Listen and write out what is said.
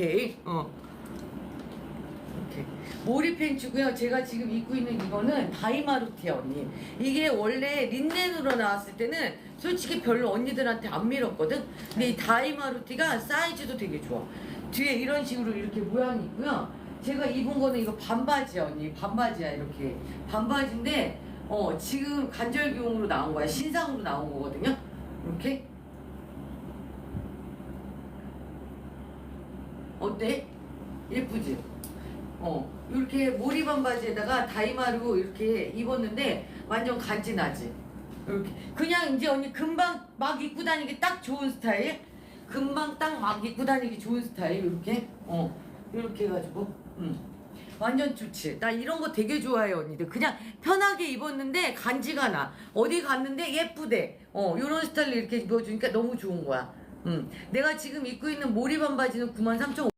오케이. 어. 이렇게 모리 팬츠고요. 제가 지금 입고 있는 이거는 다이마루티야 언니. 이게 원래 린넨으로 나왔을 때는 솔직히 별로 언니들한테 안 밀었거든. 근데 이 다이마루티가 사이즈도 되게 좋아. 뒤에 이런 식으로 이렇게 모양이 있고요. 제가 입은 거는 이거 반바지야 언니. 반바지야 이렇게. 반바지인데 어 지금 간절기용으로 나온 거야. 신상으로 나온 거거든요. 이렇게. 어때? 예쁘지? 어, 이렇게 모리 반바지에다가 다이마루 이렇게 입었는데 완전 간지나지? 이렇게. 그냥 이제 언니 금방 막 입고 다니기 딱 좋은 스타일? 금방 딱 막 입고 다니기 좋은 스타일? 이렇게? 어, 이렇게 해가지고. 응. 완전 좋지. 나 이런 거 되게 좋아해, 언니들. 그냥 편하게 입었는데 간지가 나. 어디 갔는데 예쁘대. 어, 요런 스타일로 이렇게 입어주니까 너무 좋은 거야. 응. 내가 지금 입고 있는 모리 반바지는 93,500원.